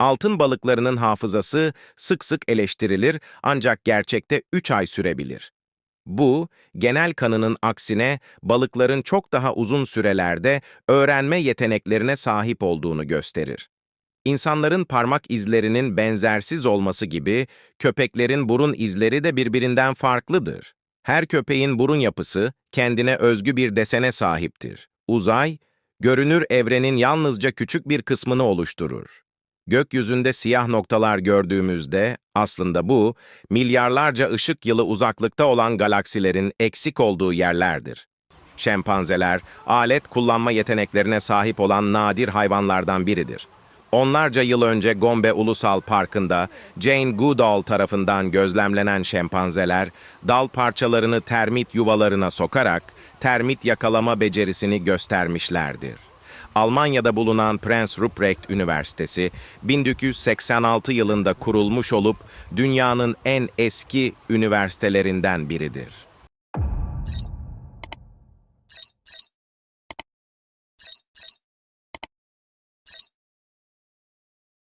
Altın balıklarının hafızası sık sık eleştirilir ancak gerçekte 3 ay sürebilir. Bu, genel kanının aksine balıkların çok daha uzun sürelerde öğrenme yeteneklerine sahip olduğunu gösterir. İnsanların parmak izlerinin benzersiz olması gibi köpeklerin burun izleri de birbirinden farklıdır. Her köpeğin burun yapısı kendine özgü bir desene sahiptir. Uzay, görünür evrenin yalnızca küçük bir kısmını oluşturur. Gökyüzünde siyah noktalar gördüğümüzde aslında bu, milyarlarca ışık yılı uzaklıkta olan galaksilerin eksik olduğu yerlerdir. Şempanzeler, alet kullanma yeteneklerine sahip olan nadir hayvanlardan biridir. Onlarca yıl önce Gombe Ulusal Parkı'nda Jane Goodall tarafından gözlemlenen şempanzeler, dal parçalarını termit yuvalarına sokarak termit yakalama becerisini göstermişlerdir. Almanya'da bulunan Prince Ruprecht Üniversitesi, 1986 yılında kurulmuş olup dünyanın en eski üniversitelerinden biridir.